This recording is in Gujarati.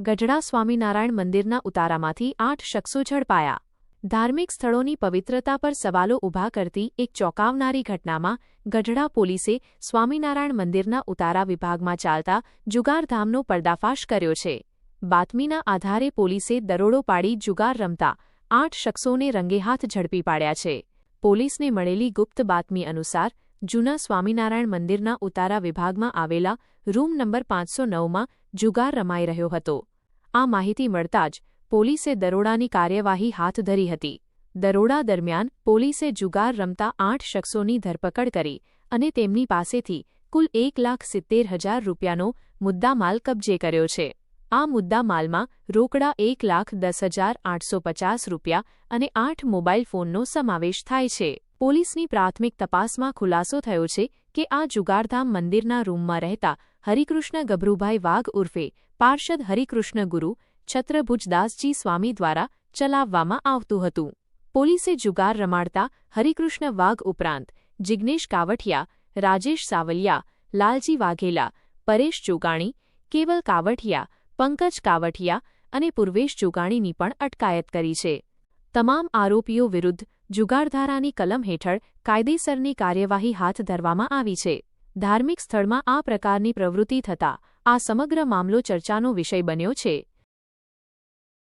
ગઢડા સ્વામિનારાયણ મંદિરના ઉતારામાંથી આઠ શખ્સો ઝડપાયા. ધાર્મિક સ્થળોની પવિત્રતા પર સવાલો ઊભા કરતી એક ચોંકાવનારી ઘટનામાં ગઢડા પોલીસે સ્વામિનારાયણ મંદિરના ઉતારા વિભાગમાં ચાલતા જુગારધામનો પર્દાફાશ કર્યો છે. બાતમીના આધારે પોલીસે દરોડો પાડી જુગાર રમતા આઠ શખ્સોને રંગેહાથ ઝડપી પાડ્યા છે. પોલીસને મળેલી ગુપ્ત બાતમી અનુસાર જૂના સ્વામિનારાયણ મંદિરના ઉતારા વિભાગમાં આવેલા રૂમ નંબર પાંચસો નવમાં જુગાર રમાઈ રહ્યો હતો. આ માહિતી મળતા જ પોલીસે દરોડાની કાર્યવાહી હાથ ધરી હતી. દરોડા દરમિયાન પોલીસે જુગાર રમતા આઠ શખ્સોની ધરપકડ કરી અને તેમની પાસેથી કુલ એક લાખ સિત્તેર હજાર રૂપિયાનો મુદ્દામાલ કબજે કર્યો છે. આ મુદ્દામાલમાં રોકડા એક લાખ દસ હજાર આઠસો પચાસ રૂપિયા અને આઠ મોબાઈલ ફોનનો સમાવેશ થાય છે. પોલીસની પ્રાથમિક તપાસમાં ખુલાસો થયો છે કે આ જુગારધામ મંદિરના રૂમમાં રહેતા હરિકૃષ્ણ ગભરુભાઈ વાઘ ઉર્ફે પાર્ષદ હરિકૃષ્ણ ગુરુ છત્રભુજદાસજી સ્વામી દ્વારા ચલાવવામાં આવતું હતું. પોલીસે જુગાર રમાડતા હરિકૃષ્ણ વાઘ ઉપરાંત જિગ્નેશ કાવઠિયા, રાજેશ સાવલિયા, લાલજી વાઘેલા, પરેશ જોગાણી, કેવલ કાવઠિયા, પંકજ કાવઠિયા અને પૂર્વેશ જોગાણીની પણ અટકાયત કરી છે. તમામ આરોપીઓ વિરુદ્ધ જુગારધારાની કલમ હેઠળ કાયદેસરની કાર્યવાહી હાથ ધરવામાં આવી છે. ધાર્મિક સ્થળમાં આ પ્રકારની પ્રવૃત્તિ થતાં આ સમગ્ર મામલો ચર્ચાનો વિષય બન્યો છે.